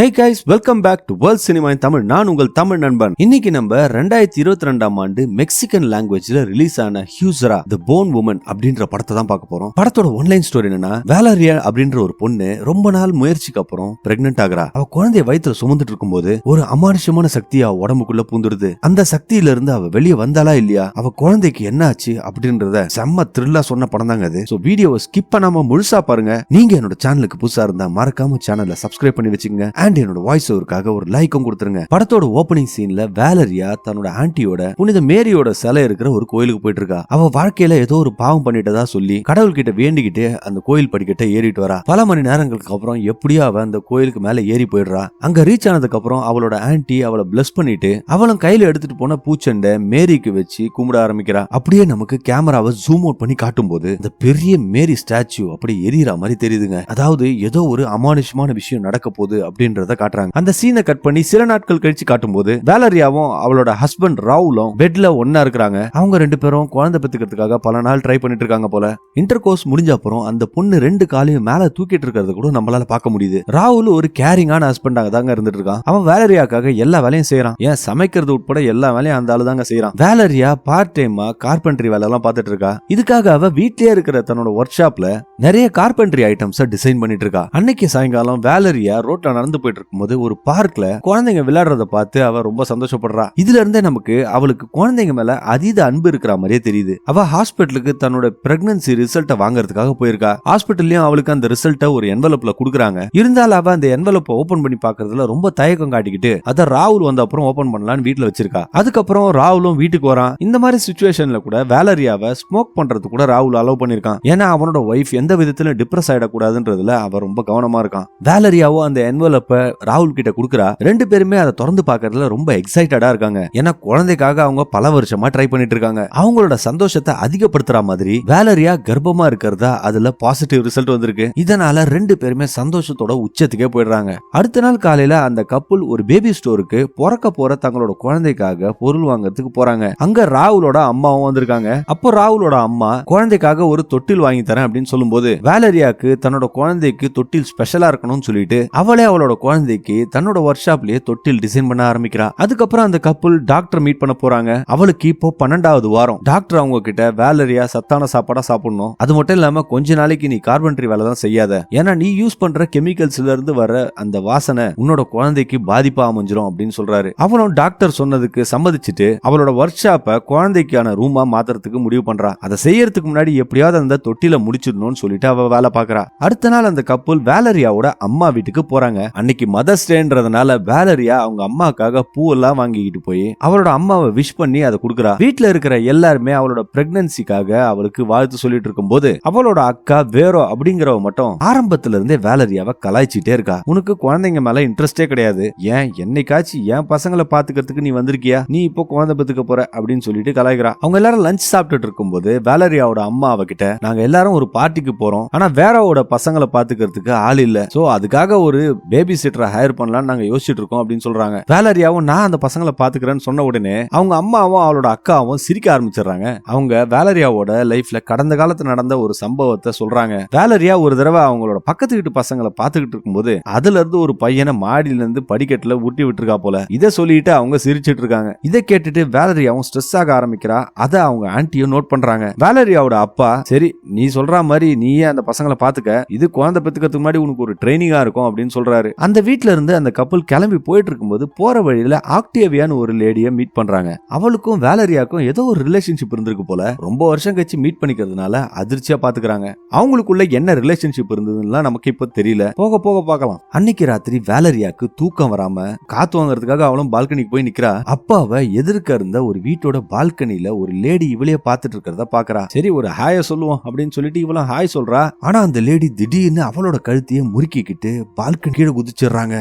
Hey guys welcome back to world cinema in Tamil நான் உங்கள் தமிழ் நண்பன். இன்னைக்கு நம்ம ரெண்டாயிரத்தி இருபத்தி ரெண்டாம் ஆண்டு மெக்சிகன் லாங்குவேஜ்ல ரிலீஸ் ஆன ஹியூசரா த போன் உமன் அப்படின்ற படத்தை தான் பார்க்க போறோம். படத்தோட ஒன்லைன் ஸ்டோரி என்னன்னா வேலரியா அப்படின்ற ஒரு பொண்ணு ரொம்ப நாள் முயற்சிக்கு அப்புறம் பிரெக்னென்ட் ஆகிறா. அவ குழந்தைய வயிற்றுல சுமந்துட்டு இருக்கும்போது ஒரு அமானுஷமான சக்தி அவ உடம்புக்குள்ள பூந்துடுது. அந்த சக்தியில இருந்து அவ வெளியே வந்தாலா இல்லையா? அவ குழந்தைக்கு என்ன ஆச்சு அப்படின்றத செம்ம த்ரில்லா சொன்ன படம் தாங்க அது. சோ வீடியோவை ஸ்கிப் பண்ணாம முழுசா பாருங்க. நீங்க என்னோட சேனலுக்கு புதுசா இருந்தா மறக்காம சேனலை சப்ஸ்கிரைப் பண்ணி வச்சுங்க அண்ட் என்னோட வாய்ஸ் ஓவருக்காக ஒரு லைக்கும் கொடுத்துருங்க. படத்தோட ஓப்பனிங் சீன்ல வேலரியா தன்னோட ஆன்ட்டியோட புனித மேரியோட சிலை இருக்கிற ஒரு கோயிலுக்கு போயிட்டு இருக்கா அவ வாழ்க்கையில ஏதோ ஒரு பாவம் பண்ணிட்டதா சொல்லி கடவுள் கிட்ட வேண்டிக்கிட்டு அந்த கோயில் படிக்கட்ட ஏறிட்டு வரா. பல மணி நேரங்களுக்கு அப்புறம் எப்படியோ அவ அந்த கோயிலுக்கு மேல ஏறி போயிடுறா. அங்க ரீச் ஆனதுக்கு அப்புறம் அவளோட ஆன்ட்டி அவளை பிளஸ் பண்ணிட்டு அவளும் கையில எடுத்துட்டு போன பூச்செண்ட மேரிக்கு வச்சு கும்பிட ஆரம்பிக்கிறா. அப்படியே நமக்கு கேமராவை ஜூம் அவுட் பண்ணி காட்டும் போது இந்த பெரிய மேரி ஸ்டாச்சு அப்படி எரியற மாதிரி தெரியுதுங்க. அதாவது ஏதோ ஒரு அமானுஷமான விஷயம் நடக்க போகுது அப்படின்றத காட்டுறாங்க. அந்த சீனை கட் பண்ணி சில நாட்கள் கழிச்சு காட்டும் போது வேலரியாவும் அவளோட ஹஸ்பண்ட் ராவுலும் பெட்ல ஒன்னா இருக்கிறாங்க. அவங்க ரெண்டு பேரும் குழந்தை பெத்துக்கிறதுக்காக பல நாள் ட்ரை பண்ணிட்டு இருக்காங்க போல. இன்டர் கோர்ஸ் முடிஞ்ச அப்புறம் அந்த பொண்ணு ரெண்டு காலையும் மேல தூக்கிட்டு இருக்கிறது கூட நம்மளால பார்க்க முடியுது. ராகுல் ஒரு கேரிங்கான ஹஸ்பண்டாக தாங்க இருந்துட்டு இருக்கான். அவன் வேலரியாக்காக எல்லா வேலையும் செய்யறான் ஏன் சமைக்கிறது உட்பட எல்லா வேலையும் அந்த ஆளு தாங்க செய்யறான் வேலரியா பார்ட் டைமா கார்பென்ட்ரி வேலை எல்லாம் பார்த்துட்டு இருக்கா. இதுக்காக அவ வீட்லயே இருக்கிற தன்னோட ஒர்க் ஷாப்ல நிறைய கார்பென்ட்ரி ஐட்டம்ஸ் டிசைன் பண்ணிட்டு இருக்கா. அன்னைக்கு சாயங்காலம் வேலரியா ரோட்ல நடந்து போயிட்டு இருக்கும்போது ஒரு பார்க்ல குழந்தைங்க விளையாடுறத பார்த்து அவ ரொம்ப சந்தோஷப்படுறா. இதுல இருந்தே நமக்கு அவளுக்கு குழந்தைங்க மேல அதீத அன்பு இருக்கிற மாதிரியே தெரியுது. அவ ஹாஸ்பிட்டலுக்கு தன்னோட பிரெக்னன்சி ரிசல்ட்டை வாங்குறதுக்காக போயிருக்கா. ஹாஸ்பிட்டல்லயும் அவளுக்கு அந்த ரிசல்ட்டை ஒரு என்வலப்ல கொடுக்குறாங்க. இருந்தாலும் அவ அந்த என்வலப்பை ஓபன் பண்ணி பாக்குறதுல ரொம்ப தயக்கம் காட்டிக்கிட்டு அத ராகுல் வந்த அப்புறம் ஓபன் பண்ணலாம்னு வீட்டுல வச்சிருக்கா. அதுக்கப்புறம் ராகுலும் வீட்டுக்கு வரான். இந்த மாதிரி சுச்சுவேஷன்ல கூட வேலரியாவை ஸ்மோக் பண்றது கூட ராகுல் அலோவ் பண்ணிருக்கான் ஏன்னா அவனோட ஒய்ஃப் எந்த விதத்திலும் டிப்ரெஸ் ஆயிடக்கூடாதுன்றதுல அவ ரொம்ப கவனமா இருக்கான். வேலரியாவும் அந்த என்வலப்ப ராகுல் கிட்ட குடுக்கறா ரெண்டு பேருமே அதை திறந்து பாக்குறதுல ரொம்ப எக்ஸைட்டடா இருக்காங்க. ஏன்னா குழந்தைக்காக அவங்க பல வருஷமா ட்ரை பண்ணிட்டு இருக்காங்க. அவங்களோட சந்தோஷத்தை அதிகப்படுத்துற மாதிரி வேலரியா கர்ப்பமா இருக்கிறதா அதுல பாசிட்டிவ் ரிசல்ட் வந்திருக்கு. இதனால ரெண்டு பேருமே சந்தோஷத்தோட உச்சத்துக்கே போயிடுறாங்க. அடுத்த நாள் காலையில அந்த கப்புள் ஒரு பேபி ஸ்டோருக்கு பிறக்க போற தங்களோட குழந்தைக்காக பொருள் வாங்குறதுக்கு போறாங்க. அங்க ராகுலோட அம்மாவும் வந்திருக்காங்க. அப்போ ராகுலோட அம்மா குழந்தைக்காக ஒரு தொட்டில் வாங்கி தரேன் அப்படின்னு சொல்லும்போது வேலரியாக்கு தன்னோட குழந்தைக்கு தொட்டில் ஸ்பெஷலா இருக்கணும்னு சொல்லிட்டு அவளே அவளோட குழந்தைக்கு தன்னோட ஒர்க் ஷாப்லயே தொட்டில் டிசைன் பண்ண ஆரம்பிக்கிறா. அதுக்கப்புறம் அந்த கப்புள் டாக்டர் மீட் பண்ண போறாங்க. அவளுக்கு இப்போ பன்னெண்டாவது வாரம். டாக்டர் அவங்க கிட்ட வேலரியா சத்தான சாப்பாடா சாப்பிடணும். அது மட்டும் இல்லாம கொஞ்ச நாளைக்கு நீ கார்பென்ட்ரி வேலை தான் செய்யாத. ஏன்னா நீ யூஸ் பண்ற கெமிக்கல்ஸ்ல இருந்து வர அந்த வாசனை உன்னோட குழந்தைக்கு பாதிப்பா அமைஞ்சிரும் அப்படின்னு சொல்றாரு. அவனும் டாக்டர் சொன்னதுக்கு சம்மதிச்சுட்டு அவளோட ஒர்க் ஷாப்பை குழந்தைக்கான ரூமா மாத்துறதுக்கு முடிவு பண்றா. அதை செய்யறதுக்கு முன்னாடி எப்படியாவது அந்த தொட்டில முடிச்சிடணும்னு சொல்லிட்டு அவ வேலை பாக்குறா அடுத்த நாள் அந்த கப்புள் வேலரியாவோட அம்மா வீட்டுக்கு போறாங்க. அன்னைக்கு மதர்ஸ் டேன்றதுனால வேலரியா அவங்க அம்மாக்காக பூவெல்லாம் வாங்கிக்கிட்டு போய் அவரோட அம்மாவை விஷ் பண்ணி அதை கொடுக்குறா. வீட்ல இருக்கிற எல்லாருமே அவளோட பிரெக்னன்சிக்காக அவளுக்கு வாழ்த்து சொல்லிட்டு இருக்கும்போது அவளோட அக்கா வேரோ அப்படிங்கிறவ மட்டும் ஆரம்பத்துல இருந்தே வேலரியாவை கலாய்ச்சிட்டே இருக்கா. உனக்கு குழந்தைங்க மேல இன்ட்ரெஸ்டே கிடையாது. ஏன் என்னைக்காச்சும் என் பசங்களை பாத்துக்கிறதுக்கு நீ வந்திருக்கியா? நீ இப்போ குழந்தை பத்துக்க போற அப்படின்னு சொல்லிட்டு கலாய்க்கிறா. அவங்க எல்லாரும் லஞ்ச் சாப்பிட்டுட்டு இருக்கும்போது வேலரியாவோட அம்மா அவகிட்ட நாங்க எல்லாரும் ஒரு பார்ட்டிக்கு போறோம். ஆனா வேரோவோட பசங்களை பாத்துக்கிறதுக்கு ஆள் இல்ல. சோ அதுக்காக ஒரு பேபி சிட்டரை ஹையர் பண்ணலாம்னு நாங்க யோசிச்சுட்டு இருக்கோம் அப்படின்னு சொல்றாங்க. வேலரியாவும் நான் அந்த பசங்களை பாத்துக்கிறேன்னு சொன்ன உடனே அவங்க அம்மாவும் அவளோட அக்காவும் சிரிக்க ஆரம்பிச்சிடுறாங்க. அவங்க வேலரியாவோட லைஃப்ல கடந்த காலத்துல நடந்த ஒரு சம்பவத்தை சொல்றாங்க. வேலரியா ஒரு தடவை அவங்களோட பக்கத்து வீட்டு பசங்களை பாத்துக்கிட்டு இருக்கும்போது அதுல இருந்து ஒரு பையனை மாடியில இருந்து படிக்கட்டுல ஊட்டி விட்டுருக்கா போல. இதை சொல்லிட்டு அவங்க சிரிச்சிட்டு இருக்காங்க. இதை கேட்டுட்டு வேலரியாவும் ஸ்ட்ரெஸ் ஆக ஆரம்பிக்கிறா. அதை அவங்க ஆன்ட்டியும் நோட் பண்றாங்க. வேலரியாவோட அப்பா சரி நீ சொல்ற மாதிரி நீயே அந்த பசங்களை பாத்துக்க. இது குழந்தை பெத்துக்கிறதுக்கு முன்னாடி உனக்கு ஒரு ட்ரைனிங்கா இருக்கும் அப்படின்னு சொல்றாரு. அந்த வீட்ல இருந்து அந்த கப்பல் கிளம்பி போயிட்டு இருக்கும்போது போற வழியில ஆக்டேவியான்னு ஒரு லேடிய மீட் பண்றாங்க. அவளுக்கும் வேலரியாக்கும் ஏதோ ஒரு ரிலேஷன்ஷிப் இருந்திருக்கு போல. ரொம்ப வருஷம் கழிச்சு மீட் பண்ணிக்கிறதுனால அதிர்ச்சியா பாத்துக்கிறாங்க. அவங்களுக்குள்ள என்ன ரிலேஷன்ஷிப் இருந்ததுன்னா நமக்கு இப்போ தெரியல. போக போக பார்க்கலாம் அன்னைக்கு ராத்திரி வேலரியாக்கு தூக்கம் வராம காத்து வாங்குறதுக்காக அவளும் பால்கனிக்கு போய் நிக்கிறா. அப்பாவ எதிர்க்க இருந்த ஒரு வீட்டோட பால்கனில ஒரு லேடி இவளைய பாத்துட்டு இருக்கிறத பாக்குறா. சரி ஒரு ஹாய சொல்லுவோம் அப்படின்னு சொல்லிட்டு இவளும் ஹாய் சொல்றா. ஆனா அந்த லேடி திடீர்னு அவளோட கழுத்தையே முறுக்கிக்கிட்டு பால்கனி கீழே குதிச்சிடுறாங்க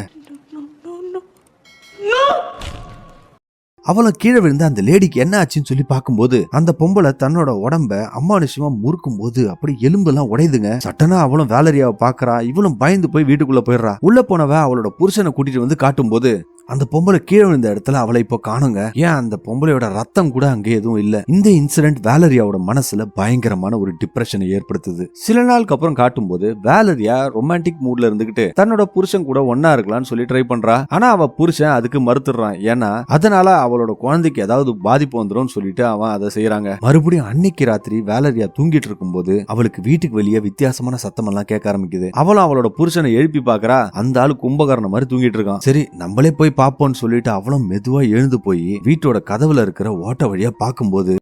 அவளும் கீழே விழுந்து அந்த லேடிக்கு என்ன ஆச்சுன்னு சொல்லி பார்க்கும்போது அந்த பொம்பளை தன்னோட உடம்ப அம்மானுஷமா முறுக்கும் போது அப்படி எலும்பெல்லாம் உடையுதுங்க. சட்டனா அவளும் வேலரியாவை பாக்குறா இவளும் பயந்து போய் வீட்டுக்குள்ள போயிடுறா. உள்ள போனவ அவளோட புருஷனை கூட்டிட்டு வந்து காட்டும்போது அந்த பொம்பளை கீழே விழுந்த இடத்துல அவளை இப்போ காணுங்க. ஏன் அந்த பொம்பளையோட ரத்தம் கூட அங்கே எதுவும் இல்ல. இந்த இன்சிடென்ட் வேலரியாவோட மனசுல பயங்கரமான ஒரு டிப்ரெஷனை ஏற்படுத்துது. சில நாளுக்கு அப்புறம் காட்டும் போது வேலரியா ரொமான்டிக் மூட்ல இருந்துகிட்டு தன்னோட புருஷன் கூட ஒன்னா இருக்கலாம்னு சொல்லி ட்ரை பண்றா. ஆனா அவ புருஷன் அதுக்கு மறுத்துடுறான். ஏன்னா அதனால அவளோட குழந்தைக்கு ஏதாவது பாதிப்பு வந்துடும் சொல்லிட்டு அவன் அதை செய்யறாங்க மறுபடியும் அன்னைக்கு ராத்திரி வேலரியா தூங்கிட்டு இருக்கும்போது அவளுக்கு வீட்டுக்கு வெளியே வித்தியாசமான சத்தம் எல்லாம் கேட்க ஆரம்பிக்குது. அவளும் அவளோட புருஷனை எழுப்பி பாக்குறா. அந்த ஆளு கும்பகரண மாதிரி தூங்கிட்டு இருக்கான். சரி நம்மளே போய் பாப்போம்னு சொல்லிட்டு அவளும் மெதுவா எழுந்து போய் வீட்டோட கதவுல இருக்கிற ஓட்ட வழியா பார்க்கும்போது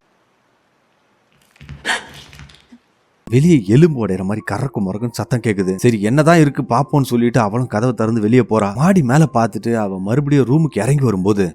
வெளியே எலும்பு உடையிற மாதிரி கறக்கும் முறக்கும் சத்தம் கேக்குது. சரி என்னதான் இருக்கு பாப்போம்னு சொல்லிட்டு அவளும் கதவை திறந்து வெளியே போறா. மாடி மேல பார்த்துட்டு அவ மறுபடியும் ரூமுக்கு இறங்கி வரும்போது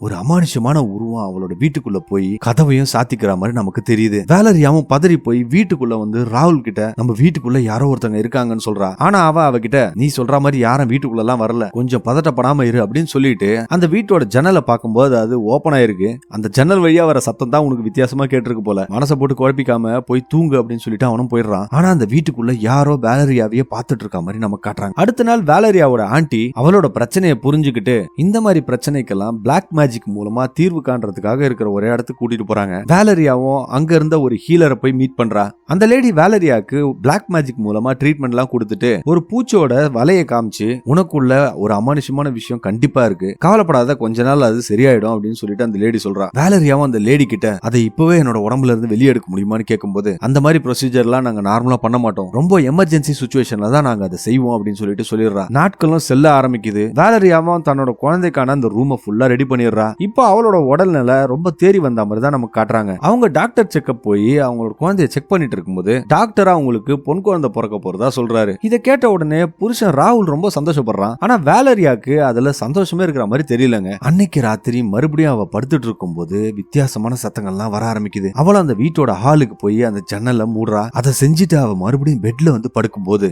ஒரு அமானுஷமான உருவம் அவளோட வீட்டுக்குள்ள போய் கதவையும் சாத்திக்கிற மாதிரி நமக்கு தெரியுது. வேலரியாவும் பதறி போய் வீட்டுக்குள்ள வந்து ராகுல் கிட்ட நம்ம வீட்டுக்குள்ள யாரோ ஒருத்தங்க இருக்காங்கன்னு சொல்றா. ஆனா அவ அவகிட்ட நீ சொல்ற மாதிரி யாரும் வீட்டுக்குள்ள எல்லாம் வரல. கொஞ்சம் பதட்டப்படாம இரு அப்படின்னு சொல்லிட்டு அந்த வீட்டோட ஜன்னலை பார்க்கும்போது அது ஓப்பன் ஆயிருக்கு. அந்த ஜன்னல் வழியா வர சத்தம் தான் உனக்கு வித்தியாசமா கேட்டிருக்கு போல. மனசை போட்டு குழப்பிக்காம போய் தூங்கு அப்படின்னு சொல்லிட்டு அவனும் போயிடுறான். ஆனா அந்த வீட்டுக்குள்ள யாரோ வேலரியாவையே பார்த்துட்டு இருக்க மாதிரி நமக்கு காட்டுறாங்க. அடுத்த நாள் வேலரியாவோட ஆண்டி அவளோட பிரச்சனையை புரிஞ்சுக்கிட்டு இந்த மாதிரி பிரச்சனைக்கெல்லாம் பிளாக் மேஜிக் மூலமா தீர்வு காண்றதுக்காக இருக்கிற ஒரே இடத்துக்கு கூட்டிட்டு போறாங்க. வேலரியாவும் அங்க இருந்த ஒரு ஹீலரை போய் மீட் பண்றா. அந்த லேடி வேலரியாக்கு பிளாக் மேஜிக் மூலமா ட்ரீட்மெண்ட் எல்லாம் கொடுத்துட்டு ஒரு பூச்சோட வலையை காமிச்சு உனக்குள்ள ஒரு அமானுஷமான விஷயம் கண்டிப்பா இருக்கு. கவலைப்படாத கொஞ்ச நாள் அது சரியாயிடும் அப்படின்னு சொல்லிட்டு அந்த லேடி சொல்றா. வேலரியாவும் அந்த லேடி கிட்ட அதை இப்பவே என்னோட உடம்புல இருந்து வெளியே எடுக்க முடியுமான்னு கேட்கும்போது அந்த மாதிரி ப்ரொசீஜர்லாம் நாங்க நார்மலா பண்ண மாட்டோம். ரொம்ப எமர்ஜென்சி சுச்சுவேஷன்ல தான் நாங்க அதை செய்வோம் அப்படின்னு சொல்லிட்டு சொல்லிடுறா. நாட்களும் செல்ல ஆரம்பிக்குது. வேலரியாவும் தன்னோட குழந்தைக்கான அந்த ரூமை ஃபுல்லா ரெடி பண்ணிடுறா. இப்போ அவளோட உடல்நிலை ரொம்ப தேறி வந்த மாதிரி தான் நமக்கு காட்டுறாங்க. அவங்க டாக்டர் செக்அப் போய் அவங்களோட குழந்தைய செக் பண்ணிட்டு இருக்கும்போது டாக்டர் அவங்களுக்கு பொன் குழந்தை பிறக்க போறதா சொல்றாரு. இதை கேட்ட உடனே புருஷன் ராகுல் ரொம்ப சந்தோஷப்படுறான். ஆனா வேலரியாக்கு அதுல சந்தோஷமே இருக்கிற மாதிரி தெரியலங்க. அன்னைக்கு ராத்திரி மறுபடியும் அவ படுத்துட்டு இருக்கும்போது வித்தியாசமான சத்தங்கள்லாம் வர ஆரம்பிக்குது. அவள அந்த வீட்டோட ஹாலுக்கு போய் அந்த ஜன்னலை மூடுறா. அதை செஞ்சுட்டு அவ மறுபடியும் பெட்ல வந்து படுக்கும்போது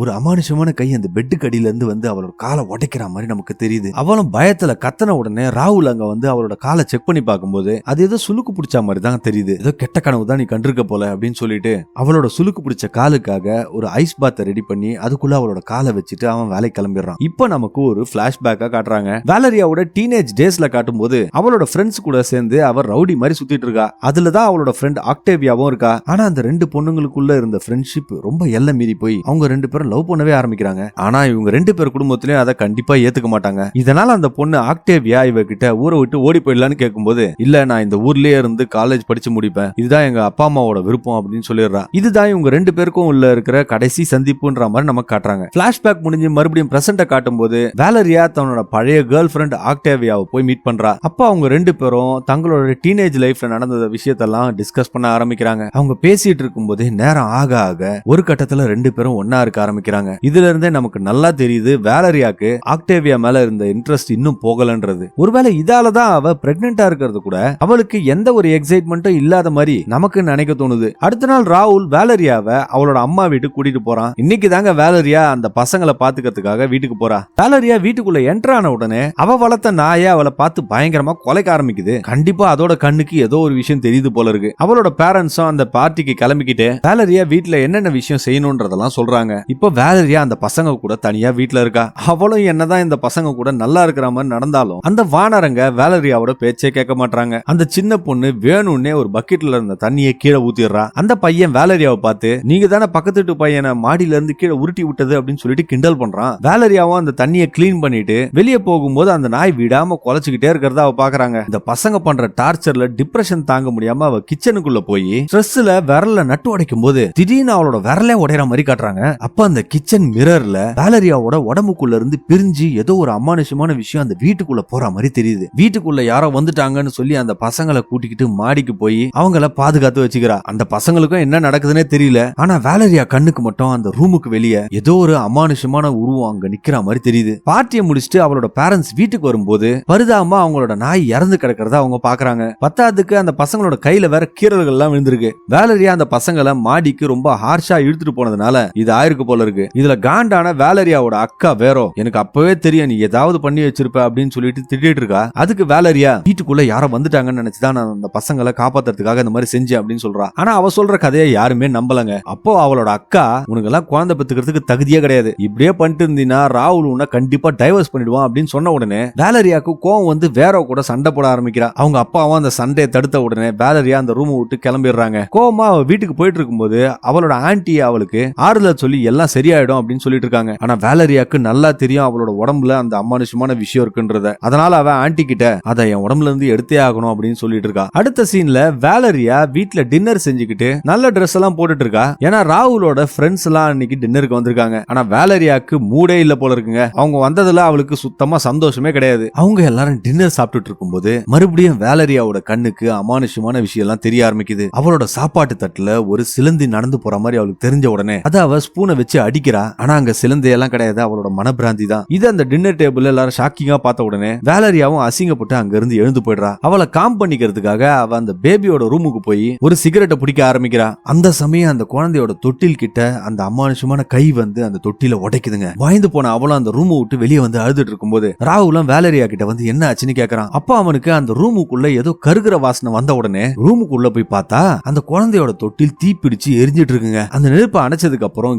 ஒரு அமானுஷமான கை அந்த பெட்டுக்கு அடியிலேருந்து வந்து அவளோட காலை உடைக்கிற மாதிரி நமக்கு தெரியுது. அவளும் பயத்துல கத்தன உடனே ராகுல் அங்க வந்து அவளோட காலை செக் பண்ணி பார்க்கும்போது அது ஏதோ சுலுக்கு பிடிச்ச மாதிரி தான் தெரியுது. ஏதோ கெட்ட கனவு தான் நீ கண்டிருக்க போல அப்படின்னு சொல்லிட்டு அவளோட சுலுக்கு பிடிச்ச காலுக்காக ஒரு ஐஸ் பாத்தை ரெடி பண்ணி அதுக்குள்ள அவளோட காலை வச்சுட்டு அவன் வேலை கிளம்பிடுறான். இப்போ நமக்கு ஒரு பிளாஷ்பேக்கா காட்டுறாங்க. வேலரியாவோட டீனேஜ் டேஸ்ல காட்டும் போது அவளோட ஃப்ரெண்ட்ஸ் கூட சேர்ந்து அவர் ரவுடி மாதிரி சுத்திட்டு இருக்கா. அதுல தான் அவளோட ஃப்ரெண்ட் ஆக்டேவியாவும் இருக்கா. ஆனா அந்த ரெண்டு பொண்ணுங்களுக்குள்ள இருந்த ஃப்ரெண்ட்ஷிப் ரொம்ப எல்லை மீறி போய் அவங்க ரெண்டு பேரும் லவ் பண்ணவே ஆரம்பிக்கிறாங்க. ஆனா இவங்க ரெண்டு பேர் குடும்பத்திலயும் அதை கண்டிப்பா ஏத்துக்க மாட்டாங்க. இதனால அந்த பொண்ணு ஆக்டேவியா இவ கிட்ட ஊரை விட்டு ஓடி போயிடலான்னு கேட்கும்போது இல்ல நான் இந்த ஊர்லயே இருந்து காலேஜ் படிச்சு முடிப்பேன். இதுதான் எங்க அப்பா அம்மாவோட விருப்பம் அப்படின்னு சொல்லிடுறான் இதுதான் இவங்க ரெண்டு பேருக்கும் உள்ள இருக்கிற கடைசி சந்திப்புன்ற மாதிரி நமக்கு காட்டுறாங்க. பிளாஷ்பேக் முடிஞ்சு மறுபடியும் பிரசன்ட காட்டும் போது வேலரியா தன்னோட பழைய கேர்ள் ஃபிரெண்ட் ஆக்டேவியாவை போய் மீட் பண்றா. அப்ப அவங்க ரெண்டு பேரும் தங்களோட டீனேஜ் லைஃப்ல நடந்த விஷயத்தெல்லாம் டிஸ்கஸ் பண்ண ஆரம்பிக்கிறாங்க. அவங்க பேசிட்டு இருக்கும்போதே நேரம் ஆக ஆக ஒரு கட்டத்துல ரெண்டு பேரும் ஒன்னா இருக்க ஆரம்பிக்கிறாங்க. இதுல இருந்தே நமக்கு நல்லா தெரியுது வேலரியாக்கு ஆக்டேவியா மேல இருந்த இன்ட்ரெஸ்ட் இன்னும் போகலன்றது. ஒருவேளை இதால தான் அவ பிரெக்னெண்டா இருக்கிறது கூட அவளுக்கு எந்த ஒரு எக்ஸைட்மெண்ட்டும் இல்லாத மாதிரி நமக்கு நினைக்க தோணுது. அடுத்த நாள் ராகுல் வேலரியாவை அவளோட அம்மா வீட்டுக்கு கூட்டிட்டு போறான். இன்னைக்கு தாங்க வேலரியா அந்த பசங்களை பாத்துக்கிறதுக்காக வீட்டுக்கு போறா. வேலரியா வீட்டுக்குள்ள என்டர் ஆன உடனே அவ வளர்த்த நாயை அவளை பார்த்து பயங்கரமா கொலைக்க ஆரம்பிக்குது. கண்டிப்பா அதோட கண்ணுக்கு ஏதோ ஒரு விஷயம் தெரியுது போல இருக்கு. அவளோட பேரண்ட்ஸும் அந்த பார்ட்டிக்கு கிளம்பிக்கிட்டு வேலரியா வீட்டுல என்னென்ன விஷயம் செய்யணும்ன்றதெல்லாம் சொல்றாங்க. இப்போ வேலரியா அந்த பசங்க கூட தனியா வீட்டுல இருக்கா? அவளும் என்னதான் இந்த பசங்க கூட நல்லா இருக்கிற மாதிரி நடந்தாலும் அந்த வானரங்க வேலரியாவோட பேச்சே கேட்க மாட்டாங்க அந்த சின்ன பொண்ணு வேணும்னே ஒரு பக்கெட்ல இருந்த தண்ணியை கீழே ஊத்திடுறா. அந்த பையன் வேலரியாவை பார்த்து நீங்க தானே பக்கத்து வீட்டு பையனை மாடியில இருந்து கீழே உருட்டி விட்டது? அப்படின்னு சொல்லிட்டு கிண்டல் பண்றான். வேலரியாவும் அந்த தண்ணியை கிளீன் பண்ணிட்டு வெளியே போகும்போது அந்த நாய் விடாம குலைச்சுக்கிட்டே இருக்கிறதா அவ பாக்குறாங்க. இந்த பசங்க பண்ற டார்ச்சர்ல டிப்ரெஷன் தாங்க முடியாம அவ கிச்சனுக்குள்ள போய் ஸ்ட்ரெஸ்ல விரல்ல நட்டு உடைக்கும் போது திடீர்னு அவளோட விரலே உடையற மாதிரி காட்டுறாங்க. அப்ப அந்த கிச்சன் மிரர்ல வேலரியாவோட உடம்புக்குள்ள இருந்து பிரிஞ்சு ஏதோ ஒரு அமானுஷமான விஷயம் அந்த வீட்டுக்குள்ள போற மாதிரி தெரியுது. வீட்டுக்குள்ள யாரோ வந்துட்டாங்கன்னு சொல்லி அந்த பசங்களை கூட்டிக்கிட்டு மாடிக்கு போய் அவங்கள பாதுகாத்து வச்சுக்கிறா. அந்த பசங்களுக்கும் என்ன நடக்குதுன்னே தெரியல. ஆனா வேலரியா கண்ணுக்கு மட்டும் அந்த ரூமுக்கு வெளியே ஏதோ ஒரு அமானுஷமான உருவம் அங்க நிக்கிற மாதிரி தெரியுது. பார்ட்டியை முடிச்சுட்டு அவளோட பேரண்ட்ஸ் வீட்டுக்கு வரும்போது பரிதாபமா அவங்களோட நாய் இறந்து கிடக்கிறத அவங்க பாக்குறாங்க. பத்தாவதுக்கு அந்த பசங்களோட கையில வேற கீறல்கள் எல்லாம் விழுந்திருக்கு. வேலரியா அந்த பசங்களை மாடிக்கு ரொம்ப ஹார்ஷா இழுத்துட்டு போனதுனால இது ஆயிருக்கு போல போல இருக்கு. இதுல காண்டான வேலரியாவோட அக்கா வேறோ எனக்கு அப்பவே தெரியும் நீ ஏதாவது பண்ணி வச்சிருப்ப அப்படின்னு சொல்லிட்டு திட்டிட்டு இருக்கா. அதுக்கு வேலரியா வீட்டுக்குள்ள யாரோ வந்துட்டாங்கன்னு நினைச்சுதான் நான் அந்த பசங்களை காப்பாத்துறதுக்காக இந்த மாதிரி செஞ்சேன் அப்படின்னு சொல்றா. ஆனா அவ சொல்ற கதையை யாருமே நம்பலங்க. அப்போ அவளோட அக்கா உனக்கு எல்லாம் குழந்தை பெத்துக்கிறதுக்கு தகுதியே கிடையாது. இப்படியே பண்ணிட்டு இருந்தீங்கன்னா ராகுல் உன்னை கண்டிப்பா டைவர்ஸ் பண்ணிடுவான் அப்படின்னு சொன்ன உடனே வேலரியாக்கு கோவம் வந்து வேற கூட சண்டை போட ஆரம்பிக்கிறா. அவங்க அப்பாவும் அந்த சண்டையை தடுத்த உடனே வேலரியா அந்த ரூம் விட்டு கிளம்பிடுறாங்க. கோவமா அவ வீட்டுக்கு போயிட்டு இருக்கும்போது அவளோட ஆண்டி அவளுக்கு ஆறுதல் சொல்லி எல்லாம் சரியாயிடும் அப்படின்னு சொல்லிட்டு இருக்காங்க ஆனா வேலரியாக்கு நல்லா தெரியும் அவளோட உடம்புல அந்த அமானுஷமான விஷயம் இருக்குன்றத. அதனால அவ ஆன்டி கிட்ட அதை என் உடம்புல இருந்து எடுத்தே ஆகணும் அப்படின்னு சொல்லிட்டு இருக்கா அடுத்த சீன்ல வேலரியா வீட்டுல டின்னர் செஞ்சுக்கிட்டு நல்ல ட்ரெஸ் எல்லாம் போட்டுட்டு இருக்கா ஏன்னா ராகுலோட ஃப்ரெண்ட்ஸ் எல்லாம் அன்னைக்கு டின்னருக்கு வந்திருக்காங்க. ஆனா வேலரியாக்கு மூடே இல்ல போல இருக்குங்க. அவங்க வந்ததுல அவளுக்கு சுத்தமா சந்தோஷமே கிடையாது. அவங்க எல்லாரும் டின்னர் சாப்பிட்டுட்டு இருக்கும்போது மறுபடியும் வேலரியாவோட கண்ணுக்கு அமானுஷமான விஷயம் எல்லாம் தெரிய ஆரம்பிக்குது. அவளோட சாப்பாட்டு தட்டுல ஒரு சிலந்தி நடந்து போற மாதிரி அவளுக்கு தெரிஞ்ச உடனே அத அவ ஸ்பூனை வச்சு அடிக்கிறா ஆனா அங்க சிலந்தையெல்லாம் கிடையாது. அவளோட மனப்பிராந்தி தான். இது அந்த டின்னர் டேபிள் எல்லாரும் ஷாக்கிங்கா பார்த்த உடனே வேலரியாவும் அசிங்கப்பட்டு அங்க இருந்து எழுந்து போயிடுறா. அவளை காம் பண்ணிக்கிறதுக்காக அவ அந்த பேபியோட ரூமுக்கு போய் ஒரு சிகரெட்டை பிடிக்க ஆரம்பிக்கிறா. அந்த சமயம் அந்த குழந்தையோட தொட்டில் கிட்ட அந்த அமானுஷமான கை வந்து அந்த தொட்டில உடைக்குதுங்க. வாய்ந்து போன அவளும் அந்த ரூமை விட்டு வெளியே வந்து அழுதுட்டு இருக்கும்போது ராகுலும் வேலரியா கிட்ட வந்து என்ன ஆச்சுன்னு கேக்குறான்? அப்பா அவனுக்கு அந்த ரூமுக்குள்ள ஏதோ கருகிற வாசனை வந்த உடனே ரூமுக்குள்ள போய் பார்த்தா அந்த குழந்தையோட தொட்டில் தீப்பிடிச்சு எரிஞ்சிட்டு இருக்குங்க. அந்த நெருப்பை அணைச்சதுக்கு அப்புறம்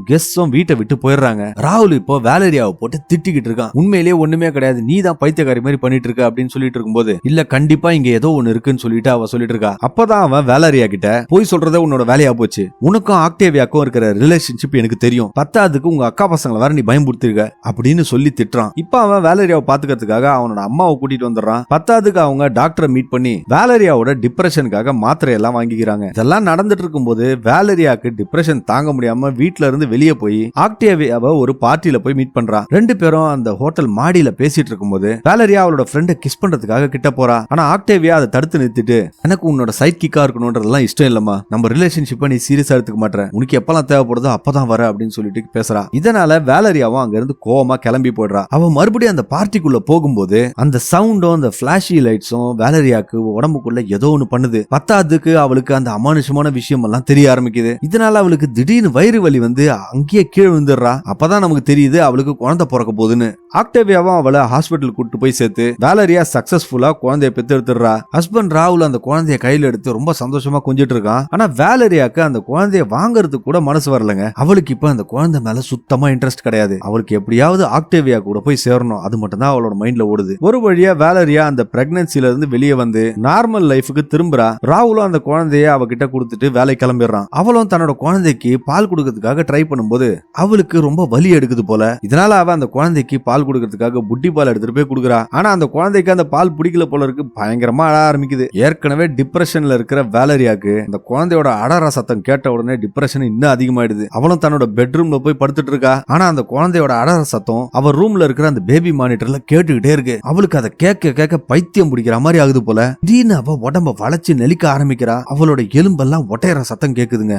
வீட்டை விட்டு போயிடுறாங்க. ராகுல் இப்போ வேலரியாவை போட்டு திட்டிக்கிட்டு இருக்கான். உண்மையிலேயே ஒண்ணுமே கிடையாது. நீ தான் பைத்தியக்காரி மாதிரி பண்ணிட்டு இருக்க அப்படின்னு சொல்லிட்டு இருக்கும்போது இல்ல கண்டிப்பா இங்க ஏதோ ஒண்ணு இருக்குன்னு சொல்லிட்டு அவ சொல்லிட்டு இருக்கா. அப்பதான் அவன் வேலரியா கிட்ட போய் சொல்றதே உன்னோட வேலையா போச்சு. உனக்கும் ஆக்டேவியாக்கும் இருக்கிற ரிலேஷன்ஷிப் எனக்கு தெரியும். பத்தாவதுக்கு உங்க அக்கா பசங்களை வேற நீ பயன்படுத்திருக்க அப்படின்னு சொல்லி திட்டுறான். இப்ப அவன் வேலரியாவை பாத்துக்கிறதுக்காக அவனோட அம்மாவை கூட்டிட்டு வந்துடுறான். பத்தாவதுக்கு அவங்க டாக்டரை மீட் பண்ணி வேலரியாவோட டிப்ரெஷனுக்காக மாத்திரை எல்லாம் வாங்கிக்கிறாங்க. இதெல்லாம் நடந்துட்டு இருக்கும்போது வேலரியாக்கு டிப்ரெஷன் தாங்க முடியாம வீட்டுல இருந்து வெளியே போய் ஆக்டேவியாவை ஒரு பார்ட்டியில போய் மீட் பண்றான் ரெண்டு பேரும் அந்த ஹோட்டல் மாடியில பேசிட்டு இருக்கும்போது வேலரியா அவளோட ஃப்ரெண்டை கிஸ் பண்றதுக்காக கிட்ட போறா. ஆனா ஆக்டேவியா அதை தடுத்து நிறுத்திட்டு எனக்கு உன்னோட சைட் கிக்கா இருக்கணும்ன்றதெல்லாம் இஷ்டம் இல்லம்மா. நம்ம ரிலேஷன்ஷிப்பை நீ சீரியஸா எடுத்துக்க மாட்டேன் உனக்கு எப்பெல்லாம் தேவைப்படுதோ அப்பதான் வர அப்படின்னு சொல்லிட்டு பேசுறா. இதனால வேலரியாவும் அங்க இருந்து கோவமா கிளம்பி போயிடுறா. அவ மறுபடியும் அந்த பார்ட்டிக்குள்ள போகும்போது அந்த சவுண்டும் அந்த பிளாஷி லைட்ஸும் வேலரியாக்கு உடம்புக்குள்ள ஏதோ ஒண்ணு பண்ணுது. பத்தாவதுக்கு அவளுக்கு அந்த அமானுஷமான விஷயம் எல்லாம் தெரிய ஆரம்பிக்குது. இதனால அவளுக்கு திடீர்னு வயிறு வலி வந்து அங்கேயே கீழே விழுந்துடுறா. அப்பதான் நமக்கு தெரியுது அவளுக்கு குழந்தை பிறக்க போகுதுன்னு. ஆக்டேவியாவும் அவளை ஹாஸ்பிட்டல் கூட்டு போய் சேர்த்து வேலரியா சக்சஸ்ஃபுல்லா குழந்தைய பெத்து எடுத்துடுறா ஹஸ்பண்ட் ராகுல் அந்த குழந்தைய கையில எடுத்து ரொம்ப சந்தோஷமா கொஞ்சிட்டு இருக்கான். ஆனா வேலரியாக்கு அந்த குழந்தைய வாங்குறதுக்கு கூட மனசு வரலங்க. அவளுக்கு இப்ப அந்த குழந்தை மேல சுத்தமா இன்ட்ரெஸ்ட் கிடையாது. அவளுக்கு எப்படியாவது ஆக்டேவியா கூட போய் சேரணும். அது மட்டும் தான் அவளோட மைண்ட்ல ஓடுது. ஒரு வழியா வேலரியா அந்த பிரெக்னன்சில இருந்து வெளியே வந்து நார்மல் லைஃபுக்கு திரும்புறா. ராகுலும் அந்த குழந்தைய அவகிட்ட கொடுத்துட்டு வேலை கிளம்பிடுறான். அவளும் தன்னோட குழந்தைக்கு பால் கொடுக்கறதுக்காக ட்ரை பண்ணும்போது அவளுக்கு ரொம்ப வலி எடுக்குது போல. இதனால அவ அந்த குழந்தைக்கு பால் கொடுக்கறதுக்காக புட்டி பால் எடுத்துட்டு போய் கொடுக்குறா. ஆனா அந்த குழந்தைக்கு அந்த பால் பிடிக்கல போல இருக்கு. பயங்கரமா அழ ஆரம்பிக்குது. ஏற்கனவே டிப்ரெஷன்ல இருக்கிற வேலரியாக்கு அந்த குழந்தையோட அடற சத்தம் கேட்ட உடனே டிப்ரெஷன் இன்னும் அதிகமாயிடுது. அவளும் தன்னோட பெட்ரூம்ல போய் படுத்துட்டு இருக்கா. ஆனா அந்த குழந்தையோட அடற சத்தம் அவ ரூம்ல இருக்கிற அந்த பேபி மானிட்டர்ல கேட்டுக்கிட்டே இருக்கு. அவளுக்கு அதை கேட்க கேட்க பைத்தியம் பிடிக்கிற மாதிரி ஆகுது போல. திடீர்னு அவ உடம்ப வளைச்சு நெளிக்க ஆரம்பிக்கிறா. அவளோட எலும்பெல்லாம் ஒட்டையற சத்தம் கேக்குதுங்க.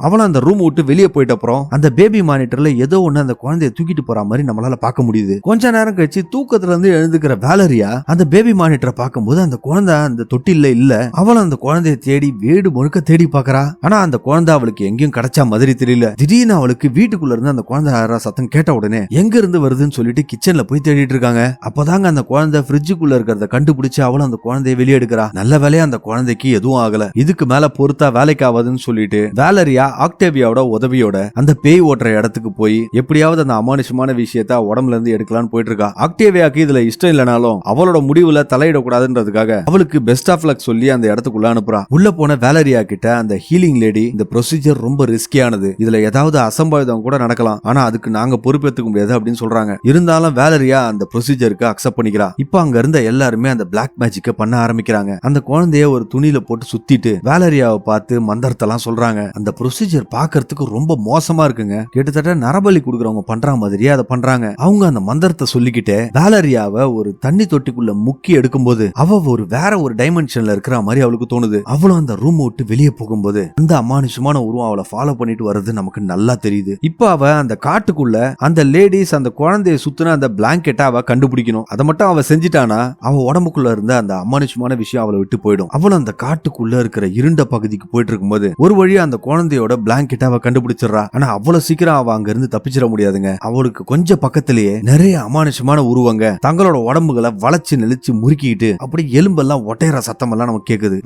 அவளும் அந்த ரூம் விட்டு வெளியே போயிட்ட அப்புறம் அந்த பேபி மானிட்டர்ல ஏதோ ஒண்ணு அந்த குழந்தைய தூக்கிட்டு போற மாதிரி நம்மளால பார்க்க முடியுது. கொஞ்ச நேரம் கழிச்சு தூக்கத்துல இருந்து எழுந்துக்கிற வேலரியா அந்த பேபி மானிட்டரை பார்க்கும்போது அந்த குழந்தை அந்த தொட்டில இல்ல அவளும் அந்த குழந்தைய தேடி வீடு முழுக்க தேடி பாக்குறா ஆனா அந்த குழந்தை அவளுக்கு எங்கேயும் கிடைச்சா மாதிரி தெரியல. திடீர்னு அவளுக்கு வீட்டுக்குள்ள இருந்து அந்த குழந்தை அழற சத்தம் கேட்ட உடனே எங்க இருந்து வருதுன்னு சொல்லிட்டு கிச்சன்ல போய் தேடிட்டு இருக்காங்க. அப்பதாங்க அந்த குழந்தை ஃப்ரிட்ஜுக்குள்ள இருக்கிறத கண்டுபிடிச்சு அவளும் அந்த குழந்தைய வெளியே எடுக்கிறா. நல்ல வேலையா அந்த குழந்தைக்கு எதுவும் ஆகல. இதுக்கு மேல பொறுத்தா வேலைக்கு ஆகாதுன்னு சொல்லிட்டு வேலரியா ஆக்டேவியாவோட உதவியோட அந்த பேய் ஓட்டுற இடத்துக்கு போய் எப்படியாவது அந்த அமானுஷமான விஷயத்த உடம்புல இருந்து எடுக்கலாம்னு போயிட்டு இருக்கா ஆக்டேவியாக்கு இதுல இஷ்டம் இல்லைனாலும் அவளோட முடிவுல தலையிடக்கூடாதுன்றதுக்காக அவளுக்கு பெஸ்ட் ஆஃப் லக் சொல்லி அந்த இடத்துக்குள்ள அனுப்புறா. உள்ள போன வேலரியா கிட்ட அந்த ஹீலிங் லேடி இந்த ப்ரொசீஜர் ரொம்ப ரிஸ்கியானது இதுல ஏதாவது அசம்பாவிதம் கூட நடக்கலாம். ஆனா அதுக்கு நாங்க பொறுப்பேற்றுக்க முடியாது அப்படின்னு சொல்றாங்க. இருந்தாலும் வேலரியா அந்த ப்ரொசீஜருக்கு அக்செப்ட் பண்ணிக்கிறா. இப்போ அங்க இருந்த எல்லாருமே அந்த பிளாக் மேஜிக்க பண்ண ஆரம்பிக்கிறாங்க. அந்த குழந்தைய ஒரு துணியில போட்டு சுத்திட்டு வேலரியாவை பார்த்து மந்திரத்தெல்லாம் சொல்றாங்க. அந்த ப்ரொசீஜர் ப்ரொசீஜர் பாக்குறதுக்கு ரொம்ப மோசமா இருக்குங்க. கிட்டத்தட்ட நரபலி கொடுக்குறவங்க பண்ற மாதிரியே அதை பண்றாங்க. அவங்க அந்த மந்திரத்தை சொல்லிக்கிட்டே வேலரியாவை ஒரு தண்ணி தொட்டிக்குள்ள முக்கி எடுக்கும்போது அவ ஒரு வேற ஒரு டைமென்ஷன்ல இருக்கிற மாதிரி அவளுக்கு தோணுது. அவளும் அந்த ரூம் விட்டு வெளியே போகும்போது அந்த அமானுஷமான உருவம் அவளை ஃபாலோ பண்ணிட்டு வர்றது நமக்கு நல்லா தெரியுது. இப்ப அவ அந்த காட்டுக்குள்ள அந்த லேடிஸ் அந்த குழந்தைய சுத்தின அந்த பிளாங்கெட்டை அவ கண்டுபிடிக்கணும். அதை மட்டும் அவ செஞ்சிட்டானா அவ உடம்புக்குள்ள இருந்த அந்த அமானுஷமான விஷயம் அவளை விட்டு போயிடும். அவளும் அந்த காட்டுக்குள்ள இருக்கிற இருண்ட பகுதிக்கு போயிட்டு இருக்கும்போது ஒரு வழியா அந்த குழந்தையோட பிளாங்கெட்டை அவ கண்டுபிடிச்சிடுறா. ஆனா அவ்வளவு சீக்கிரம் அவ அங்க இருந்து தப்பிச்சிட முடியாதுங்க. அவளுக்கு கொஞ்சம் பக்கத்திலேயே நிறைய அமானுஷமான உருவங்க. தங்களோட உடம்புகளை வளைச்சு நெளிச்சு முறுக்கிட்டு அப்படி எலும்பெல்லாம் ஒட்டையற சத்தம் எல்லாம் நமக்கு கேக்குது.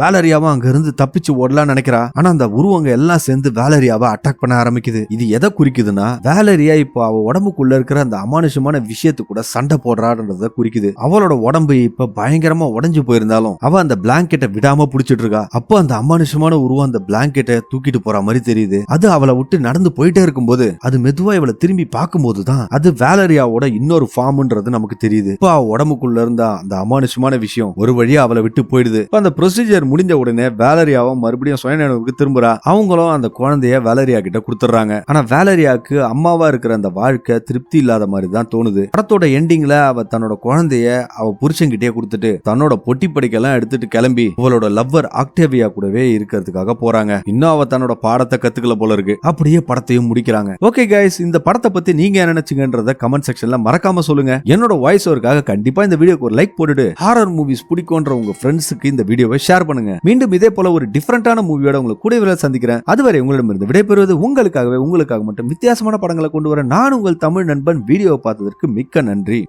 வேலரியாவும் அங்க இருந்து தப்பிச்சு ஓடலாம் நினைக்கிறா. ஆனா அந்த உருவங்க எல்லாம் சேர்ந்து வேலரியாவை அட்டாக் பண்ண ஆரம்பிக்குது. இது எதை குறிக்குதுன்னா வேலரியா இப்போ அவ உடம்புக்குள்ள இருக்கிற அந்த அமானுஷமான விஷயத்து கூட சண்டை போடுறான்றத குறிக்குது. அவளோட உடம்பு இப்ப பயங்கரமா உடஞ்சு போயிருந்தாலும் அவ அந்த பிளாங்கெட்டை விடாம புடிச்சிட்டு இருக்கா. அப்போ அந்த அமானுஷமான உருவம் அந்த பிளாங்கெட்டை தூக்கிட்டு போற மாதிரி தெரியுது. அது அவளை விட்டு நடந்து போயிட்டே இருக்கும்போது அது மெதுவா இவளை திரும்பி பார்க்கும்போது தான் அது வேலரியாவோட இன்னொரு ஃபார்ம்ன்றது நமக்கு தெரியுது. இப்போ அவ உடம்புக்குள்ள இருந்த அந்த அமானுஷமான விஷயம் ஒரு வழியா அவளை விட்டு போயிடுது. அந்த ப்ரொசீஜர் முடிஞ்ச உடனே வேலரியாவும் மறுபடியும் சுயநினைவுக்கு திரும்புறா. அவங்களும் அந்த குழந்தைய வேலரியா கிட்ட கொடுத்துறாங்க ஆனா வேலரியாக்கு அம்மாவா இருக்கிற அந்த வாழ்க்கை திருப்தி இல்லாத மாதிரி தான் தோணுது. படத்தோட எண்டிங்ல அவ தன்னோட குழந்தைய அவ புருஷன்கிட்டயே கொடுத்துட்டு தன்னோட பொட்டி படிக்கெல்லாம் எடுத்துட்டு கிளம்பி அவளோட லவ்வர் ஆக்டேவியா கூடவே இருக்கிறதுக்காக போறாங்க. இன்னும் அவ தன்னோட பாடத்தை கத்துக்கல போல இருக்கு. அப்படியே படத்தையும் முடிக்கிறாங்க. ஓகே கைஸ் இந்த படத்தை பத்தி நீங்க என்ன நினைச்சீங்கன்றத கமெண்ட் செக்ஷன்ல மறக்காம சொல்லுங்க. என்னோட வாய்ஸ் ஓருக்காக கண்டிப்பா இந்த வீடியோக்கு ஒரு லைக் போட்டுட்டு ஹாரர் மூவிஸ் பிடிக்கும்ன்ற உங்க ஃப்ரெண்ட்ஸுக்கு இந்த வீடியோவை ஷேர் பண்ணுங்க. மீண்டும் இதே போல ஒரு டிஃபரெண்டான மூவியோட உங்களை கூட விரைவில் சந்திக்கிறேன். அதுவரை உங்களிடமிருந்து விடைபெறுவது உங்களுக்காகவே உங்களுக்காக மட்டும் வித்தியாசமான படங்களை கொண்டு வர நான் உங்கள் தமிழ் நண்பன் வீடியோவை பார்த்ததற்கு மிக்க நன்றி.